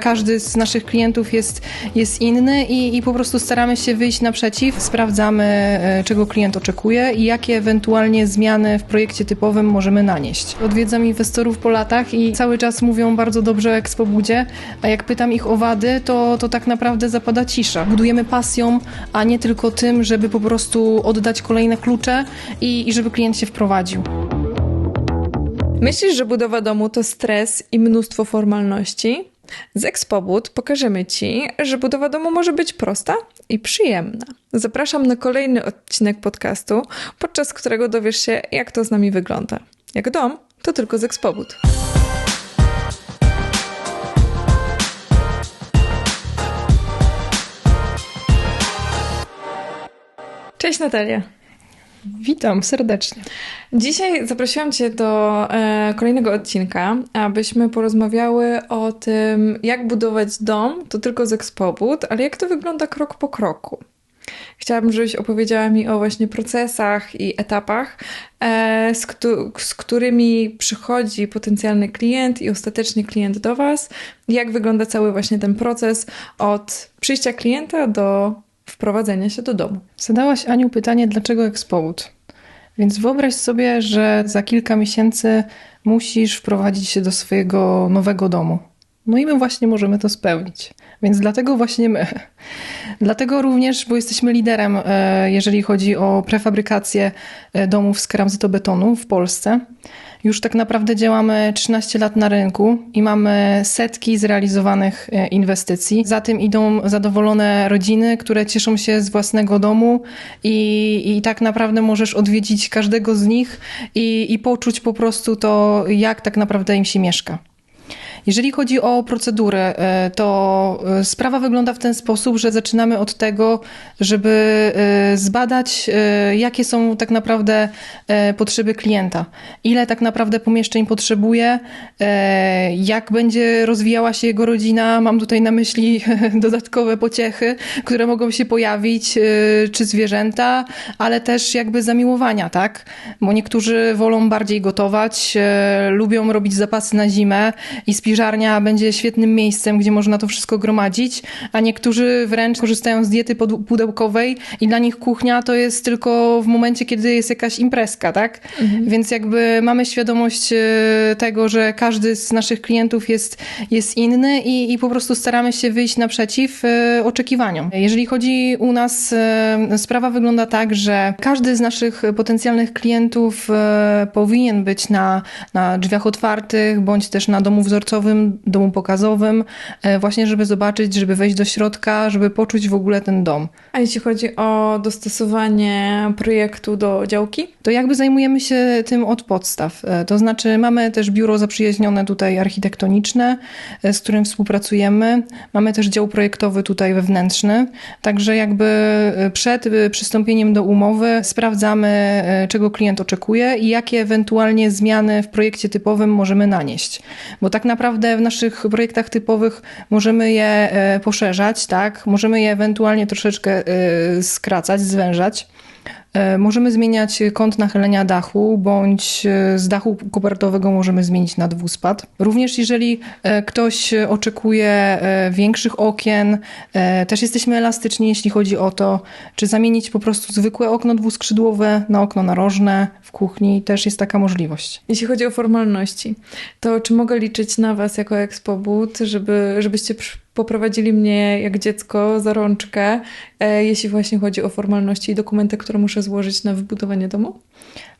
Każdy z naszych klientów jest, jest inny i, i po prostu staramy się wyjść naprzeciw. Sprawdzamy, e, czego klient oczekuje i jakie ewentualnie zmiany w projekcie typowym możemy nanieść. Odwiedzam inwestorów po latach i cały czas mówią bardzo dobrze o Expobudzie, a jak pytam ich o wady, to, to tak naprawdę zapada cisza. Budujemy pasją, a nie tylko tym, żeby po prostu oddać kolejne klucze i, i żeby klient się wprowadził. Myślisz, że budowa domu to stres i mnóstwo formalności? Z Expobud pokażemy Ci, że budowa domu może być prosta i przyjemna. Zapraszam na kolejny odcinek podcastu, podczas którego dowiesz się, jak to z nami wygląda. Jak dom, to tylko z Expobud. Cześć Natalia. Witam serdecznie. Dzisiaj zaprosiłam Cię do e, kolejnego odcinka, abyśmy porozmawiały o tym, jak budować dom, to tylko z Expobud, ale jak to wygląda krok po kroku. Chciałabym, żebyś opowiedziała mi o właśnie procesach i etapach, e, z, z którymi przychodzi potencjalny klient i ostatecznie klient do Was. Jak wygląda cały właśnie ten proces od przyjścia klienta do wprowadzenia się do domu. Zadałaś Aniu pytanie, dlaczego Expowód? Więc wyobraź sobie, że za kilka miesięcy musisz wprowadzić się do swojego nowego domu. No i my właśnie możemy to spełnić. Więc dlatego właśnie my. Dlatego również, bo jesteśmy liderem, e, jeżeli chodzi o prefabrykację e, domów z keramzytobetonu w Polsce. Już tak naprawdę działamy 13 lat na rynku i mamy setki zrealizowanych e, inwestycji. Za tym idą zadowolone rodziny, które cieszą się z własnego domu i, i tak naprawdę możesz odwiedzić każdego z nich i, i poczuć po prostu to, jak tak naprawdę im się mieszka. Jeżeli chodzi o procedurę, e, to e, sprawa wygląda w ten sposób, że zaczynamy od tego, żeby e, zbadać, jakie są tak naprawdę potrzeby klienta, ile tak naprawdę pomieszczeń potrzebuje, jak będzie rozwijała się jego rodzina. Mam tutaj na myśli dodatkowe pociechy, które mogą się pojawić, czy zwierzęta, ale też jakby zamiłowania, tak? Bo niektórzy wolą bardziej gotować, lubią robić zapasy na zimę i spiżarnia spiżarnia będzie świetnym miejscem, gdzie można to wszystko gromadzić, a niektórzy wręcz korzystają z diety pudełkowej i dla nich kuchnia to jest tylko w momencie, kiedy jest jakaś imprezka, tak? Mhm. Więc jakby mamy świadomość e, tego, że każdy z naszych klientów jest, jest inny i, i po prostu staramy się wyjść naprzeciw e, oczekiwaniom. Jeżeli chodzi u nas, e, sprawa wygląda tak, że każdy z naszych potencjalnych klientów powinien być na, na drzwiach otwartych, bądź też na domu wzorcowym domu pokazowym, e, właśnie żeby zobaczyć, żeby wejść do środka, żeby poczuć w ogóle ten dom. A jeśli chodzi o dostosowanie projektu do działki? To jakby zajmujemy się tym od podstaw. E, to znaczy mamy też biuro zaprzyjaźnione tutaj architektoniczne, e, z którym współpracujemy. Mamy też dział projektowy tutaj wewnętrzny. Także jakby przed przystąpieniem do umowy sprawdzamy, czego klient oczekuje i jakie ewentualnie zmiany w projekcie typowym możemy nanieść. Bo tak naprawdę naprawdę w naszych projektach typowych możemy je e, poszerzać, tak? Możemy je ewentualnie troszeczkę e, skracać, zwężać. E, możemy zmieniać kąt nachylenia dachu, bądź e, z dachu kopertowego możemy zmienić na dwuspad. Również jeżeli e, ktoś oczekuje większych okien, też jesteśmy elastyczni, jeśli chodzi o to, czy zamienić po prostu zwykłe okno dwuskrzydłowe na okno narożne w kuchni, też jest taka możliwość. Jeśli chodzi o formalności, to czy mogę liczyć na Was jako ekspobud, żeby, żebyście poprowadzili mnie jak dziecko za rączkę, jeśli właśnie chodzi o formalności i dokumenty, które muszę złożyć na wybudowanie domu?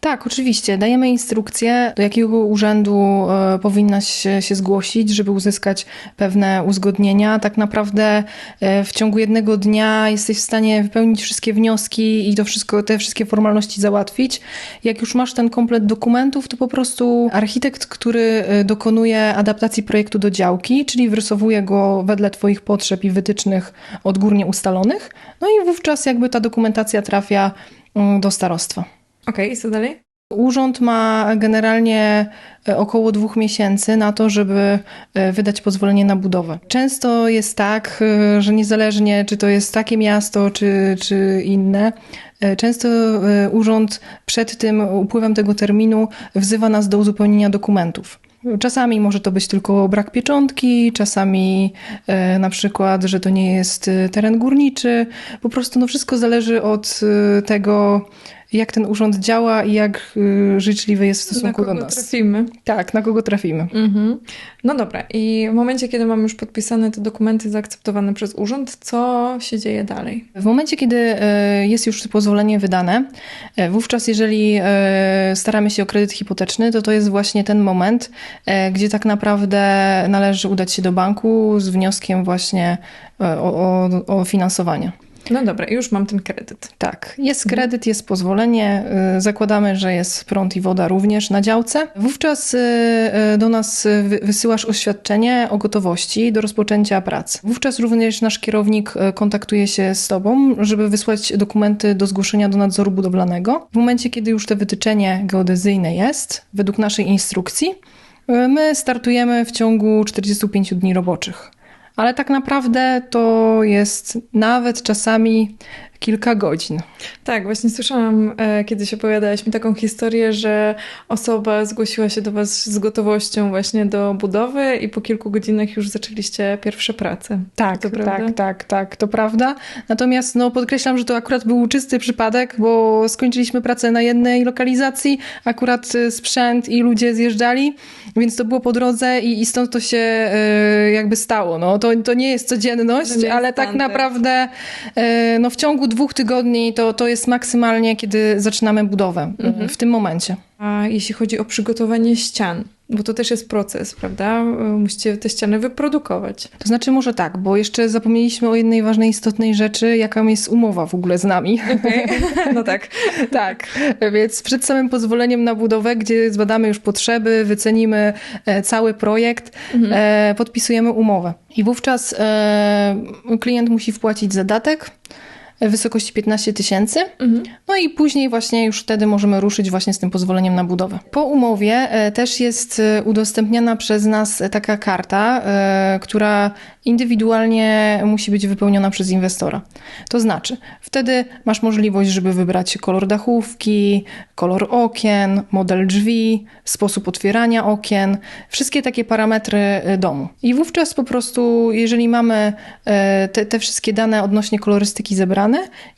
Tak, oczywiście. Dajemy instrukcję, do jakiego urzędu e, powinnaś się, się zgłosić, żeby uzyskać pewne uzgodnienia. Tak naprawdę e, w ciągu jednego dnia jesteś w stanie wypełnić wszystkie wnioski i to wszystko, te wszystkie formalności załatwić. Jak już masz ten komplet dokumentów, to po prostu architekt, który dokonuje adaptacji projektu do działki, czyli wrysowuje go wedle Twoich potrzeb i wytycznych odgórnie ustalonych. No i wówczas jakby ta dokumentacja trafia mm, do starostwa. Okej, okay, co dalej? Urząd ma generalnie e, około dwóch miesięcy na to, żeby e, wydać pozwolenie na budowę. Często jest tak, e, że niezależnie czy to jest takie miasto, czy, czy inne, często urząd przed tym upływem tego terminu wzywa nas do uzupełnienia dokumentów. Czasami może to być tylko brak pieczątki, czasami e, na przykład, że to nie jest e, teren górniczy. Po prostu no wszystko zależy od e, tego, jak ten urząd działa i jak y, życzliwy jest w stosunku na kogo do nas. trafimy. Tak, na kogo trafimy. Mhm. No dobra, i w momencie, kiedy mam już podpisane te dokumenty zaakceptowane przez urząd, co się dzieje dalej? W momencie, kiedy e, jest już pozwolenie wydane, e, wówczas jeżeli staramy się o kredyt hipoteczny, to to jest właśnie ten moment, gdzie tak naprawdę należy udać się do banku z wnioskiem właśnie o, o, o finansowanie. No dobra, już mam ten kredyt. Tak, jest kredyt, jest pozwolenie. Y, zakładamy, że jest prąd i woda również na działce. Wówczas y, y, do nas wysyłasz oświadczenie o gotowości do rozpoczęcia pracy. Wówczas również nasz kierownik kontaktuje się z Tobą, żeby wysłać dokumenty do zgłoszenia do nadzoru budowlanego. W momencie, kiedy już te wytyczenie geodezyjne jest, według naszej instrukcji, my startujemy w ciągu 45 dni roboczych ale tak naprawdę to jest nawet czasami kilka godzin. Tak, właśnie słyszałam, e, kiedy się opowiadałeś mi taką historię, że osoba zgłosiła się do Was z gotowością właśnie do budowy i po kilku godzinach już zaczęliście pierwsze prace. Tak, to tak, tak, tak, to prawda. Natomiast no, podkreślam, że to akurat był czysty przypadek, bo skończyliśmy pracę na jednej lokalizacji, akurat e, sprzęt i ludzie zjeżdżali, więc to było po drodze i, i stąd to się y, jakby stało. No, to, to nie jest codzienność, ale tak naprawdę y, no, w ciągu dwóch tygodni to, to jest maksymalnie, kiedy zaczynamy budowę mhm. w tym momencie. A jeśli chodzi o przygotowanie ścian, bo to też jest proces, prawda? Musicie te ściany wyprodukować. To znaczy może tak, bo jeszcze zapomnieliśmy o jednej ważnej, istotnej rzeczy, jaka jest umowa w ogóle z nami. Okay. No tak. tak, więc przed samym pozwoleniem na budowę, gdzie zbadamy już potrzeby, wycenimy e, cały projekt, mhm. E, podpisujemy umowę. I wówczas e, klient musi wpłacić zadatek, w wysokości 15 tysięcy. Mhm. No i później właśnie już wtedy możemy ruszyć właśnie z tym pozwoleniem na budowę. Po umowie e, też jest e, udostępniana przez nas taka karta, e, która indywidualnie musi być wypełniona przez inwestora. To znaczy, wtedy masz możliwość, żeby wybrać kolor dachówki, kolor okien, model drzwi, sposób otwierania okien, wszystkie takie parametry domu. I wówczas po prostu, jeżeli mamy te, te wszystkie dane odnośnie kolorystyki zebrane,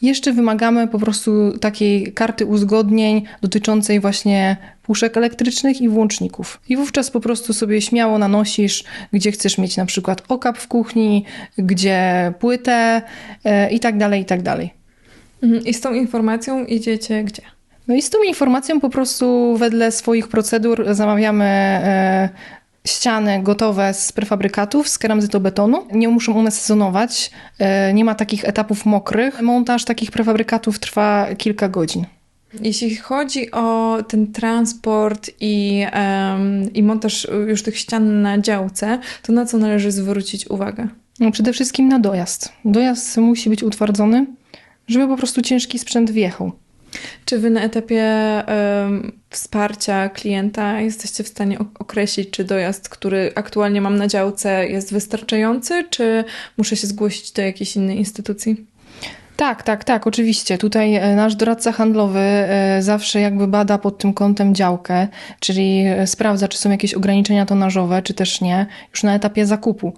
jeszcze wymagamy po prostu takiej karty uzgodnień dotyczącej właśnie puszek elektrycznych i włączników. I wówczas po prostu sobie śmiało nanosisz, gdzie chcesz mieć na przykład okap w kuchni, gdzie płytę e, i tak dalej, i tak dalej. Mhm. I z tą informacją idziecie gdzie? No i z tą informacją po prostu wedle swoich procedur zamawiamy e, ściany gotowe z prefabrykatów, z keramzytobetonu. Nie muszą one sezonować, e, nie ma takich etapów mokrych. Montaż takich prefabrykatów trwa kilka godzin. Jeśli chodzi o ten transport i, um, i montaż już tych ścian na działce, to na co należy zwrócić uwagę? No przede wszystkim na dojazd. Dojazd musi być utwardzony, żeby po prostu ciężki sprzęt wjechał. Czy wy na etapie um, wsparcia klienta jesteście w stanie określić, czy dojazd, który aktualnie mam na działce, jest wystarczający, czy muszę się zgłosić do jakiejś innej instytucji? Tak, tak, tak, oczywiście. Tutaj e, nasz doradca handlowy e, zawsze jakby bada pod tym kątem działkę, czyli e, sprawdza, czy są jakieś ograniczenia tonażowe, czy też nie, już na etapie zakupu.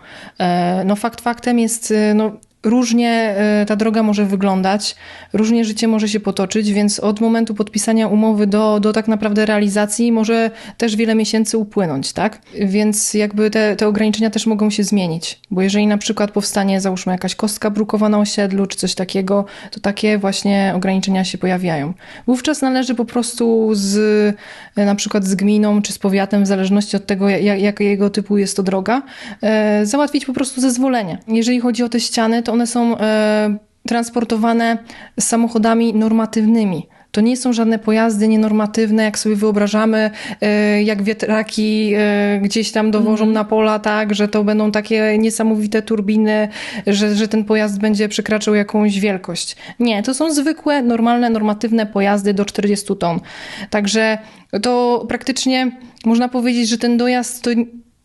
No fakt faktem jest, no różnie e, ta droga może wyglądać, różnie życie może się potoczyć, więc od momentu podpisania umowy do, do tak naprawdę realizacji może też wiele miesięcy upłynąć, tak? Więc jakby te, te ograniczenia też mogą się zmienić, bo jeżeli na przykład powstanie, załóżmy, jakaś kostka brukowa na osiedlu czy coś takiego, to takie właśnie ograniczenia się pojawiają. Wówczas należy po prostu z e, na przykład z gminą czy z powiatem, w zależności od tego, jak, jakiego typu jest to droga, e, załatwić po prostu zezwolenie. Jeżeli chodzi o te ściany, to one są e, transportowane samochodami normatywnymi. To nie są żadne pojazdy nienormatywne, jak sobie wyobrażamy, e, jak wietraki e, gdzieś tam dowożą mm. na pola, tak, że to będą takie niesamowite turbiny, że, że ten pojazd będzie przekraczał jakąś wielkość. Nie, to są zwykłe, normalne, normatywne pojazdy do 40 ton. Także to praktycznie można powiedzieć, że ten dojazd to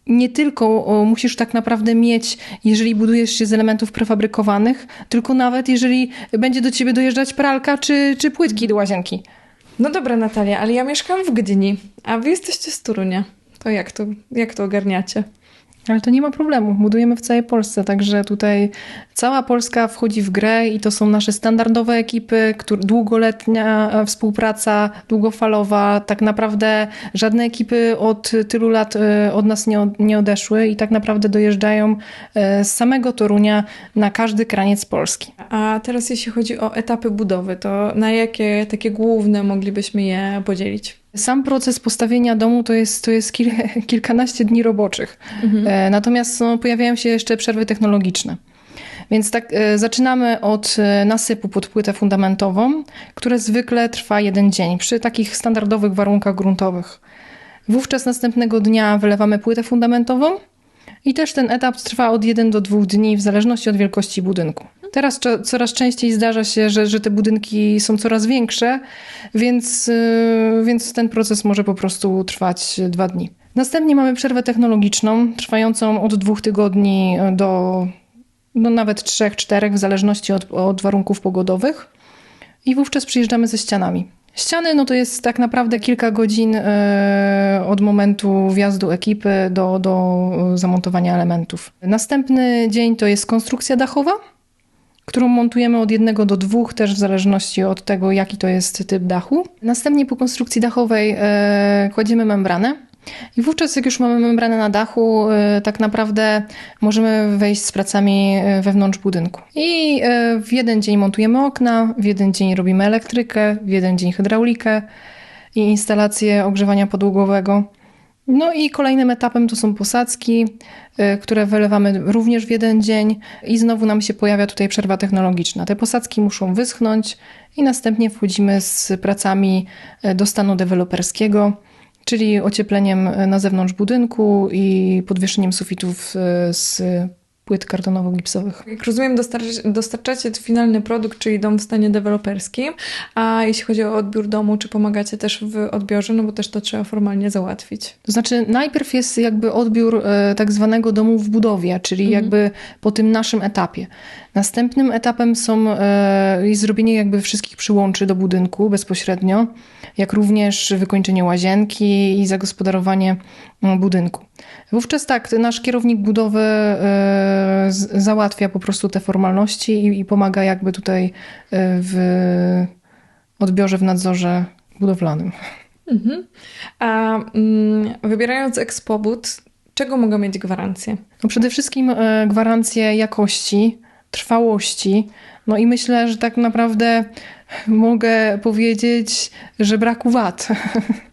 nie tylko musisz tak naprawdę mieć, jeżeli budujesz się z elementów prefabrykowanych, tylko nawet jeżeli będzie do ciebie dojeżdżać pralka czy, czy płytki do łazienki. No dobra, Natalia, ale ja mieszkam w Gdyni, a wy jesteście z Torunia. To jak to, jak to ogarniacie? Ale to nie ma problemu. Budujemy w całej Polsce, także tutaj cała Polska wchodzi w grę i to są nasze standardowe ekipy, długoletnia e, współpraca, długofalowa. Tak naprawdę żadne ekipy od tylu lat e, od nas nie, nie odeszły i tak naprawdę dojeżdżają e, z samego Torunia na każdy kraniec Polski. A teraz jeśli chodzi o etapy budowy, to na jakie takie główne moglibyśmy je podzielić? Sam proces postawienia domu to jest, to jest kil, kilkanaście dni roboczych. Mhm. Natomiast no, pojawiają się jeszcze przerwy technologiczne. Więc tak e, zaczynamy od e, nasypu pod płytę fundamentową, które zwykle trwa jeden dzień przy takich standardowych warunkach gruntowych. Wówczas następnego dnia wylewamy płytę fundamentową i też ten etap trwa od 1 do 2 dni w zależności od wielkości budynku. Teraz coraz częściej zdarza się, że, że te budynki są coraz większe, więc, e, więc ten proces może po prostu trwać dwa dni. Następnie mamy przerwę technologiczną, trwającą od dwóch tygodni do no nawet trzech, czterech, w zależności od, od warunków pogodowych. I wówczas przyjeżdżamy ze ścianami. Ściany no to jest tak naprawdę kilka godzin e, od momentu wjazdu ekipy do, do zamontowania elementów. Następny dzień to jest konstrukcja dachowa, którą montujemy od jednego do dwóch, też w zależności od tego, jaki to jest typ dachu. Następnie po konstrukcji dachowej e, kładziemy membranę. I wówczas, jak już mamy membranę na dachu, y, tak naprawdę możemy wejść z pracami y, wewnątrz budynku. I w jeden dzień montujemy okna, w jeden dzień robimy elektrykę, w jeden dzień hydraulikę i instalację ogrzewania podłogowego. No i kolejnym etapem to są posadzki, które wylewamy również w jeden dzień i znowu nam się pojawia tutaj przerwa technologiczna. Te posadzki muszą wyschnąć i następnie wchodzimy z pracami do stanu deweloperskiego czyli ociepleniem e, na zewnątrz budynku i podwieszeniem sufitów z płyt kartonowo-gipsowych. Jak rozumiem, dostarczacie finalny produkt, czyli dom w stanie deweloperskim, a jeśli chodzi o odbiór domu, czy pomagacie też w odbiorze, no bo też to trzeba formalnie załatwić. To znaczy najpierw jest jakby odbiór e, tak zwanego domu w budowie, czyli mhm. jakby po tym naszym etapie. Następnym etapem są, e, jest zrobienie jakby wszystkich przyłączy do budynku bezpośrednio, jak również wykończenie łazienki i zagospodarowanie budynku. Wówczas tak, nasz kierownik budowy e, załatwia po prostu te formalności i, i pomaga jakby tutaj e, w odbiorze, w nadzorze budowlanym. Mhm. A mm, wybierając ekspobud, czego mogą mieć gwarancję? No przede wszystkim gwarancję jakości, trwałości. No i myślę, że tak naprawdę mogę powiedzieć, że braku wad.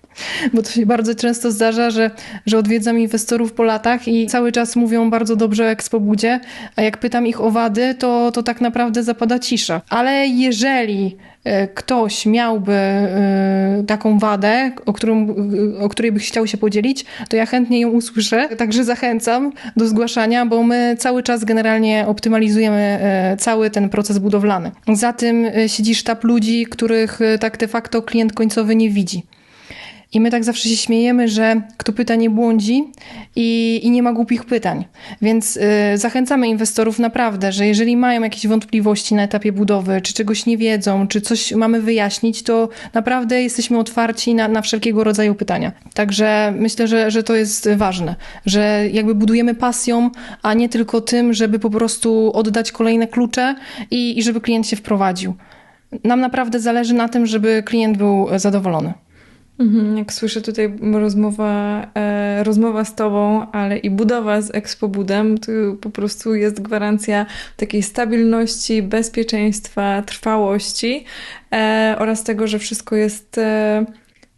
Bo to się bardzo często zdarza, że, że odwiedzam inwestorów po latach i cały czas mówią bardzo dobrze o Expobudzie, a jak pytam ich o wady, to, to tak naprawdę zapada cisza. Ale jeżeli e, ktoś miałby e, taką wadę, o, którą, o której by chciał się podzielić, to ja chętnie ją usłyszę. Także zachęcam do zgłaszania, bo my cały czas generalnie optymalizujemy e, cały ten proces budowlany. Za tym siedzi sztab ludzi, których tak de facto klient końcowy nie widzi. I my tak zawsze się śmiejemy, że kto pyta nie błądzi i, i nie ma głupich pytań. Więc y, zachęcamy inwestorów naprawdę, że jeżeli mają jakieś wątpliwości na etapie budowy, czy czegoś nie wiedzą, czy coś mamy wyjaśnić, to naprawdę jesteśmy otwarci na, na wszelkiego rodzaju pytania. Także myślę, że, że to jest ważne, że jakby budujemy pasją, a nie tylko tym, żeby po prostu oddać kolejne klucze i, i żeby klient się wprowadził. Nam naprawdę zależy na tym, żeby klient był zadowolony. Mhm, jak słyszę tutaj rozmowa, e, rozmowa z Tobą, ale i budowa z Expobudem, to po prostu jest gwarancja takiej stabilności, bezpieczeństwa, trwałości e, oraz tego, że wszystko jest e,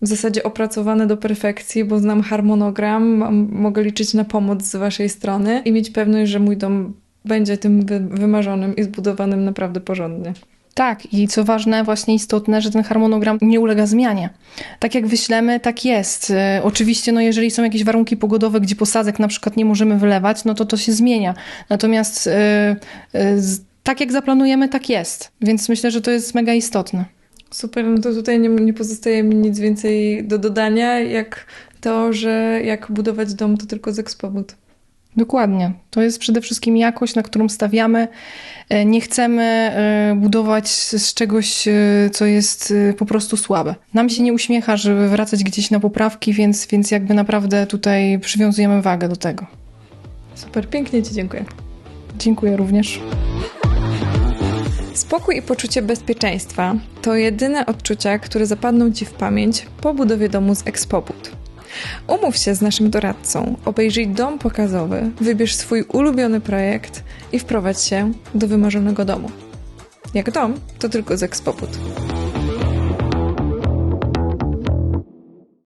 w zasadzie opracowane do perfekcji, bo znam harmonogram, mogę liczyć na pomoc z Waszej strony i mieć pewność, że mój dom będzie tym wymarzonym i zbudowanym naprawdę porządnie. Tak, i co ważne, właśnie istotne, że ten harmonogram nie ulega zmianie. Tak jak wyślemy, tak jest. E, oczywiście, no jeżeli są jakieś warunki pogodowe, gdzie posadzek na przykład nie możemy wylewać, no to to się zmienia. Natomiast e, e, tak jak zaplanujemy, tak jest. Więc myślę, że to jest mega istotne. Super, no to tutaj nie, nie pozostaje mi nic więcej do dodania, jak to, że jak budować dom, to tylko z ekspowód. Dokładnie. To jest przede wszystkim jakość, na którą stawiamy. E, nie chcemy e, budować z czegoś, e, co jest po prostu słabe. Nam się nie uśmiecha, żeby wracać gdzieś na poprawki, więc, więc jakby naprawdę tutaj przywiązujemy wagę do tego. Super, pięknie Ci dziękuję. Dziękuję również. Spokój i poczucie bezpieczeństwa to jedyne odczucia, które zapadną Ci w pamięć po budowie domu z Expobud. Umów się z naszym doradcą, obejrzyj dom pokazowy, wybierz swój ulubiony projekt i wprowadź się do wymarzonego domu. Jak dom, to tylko z Expobud.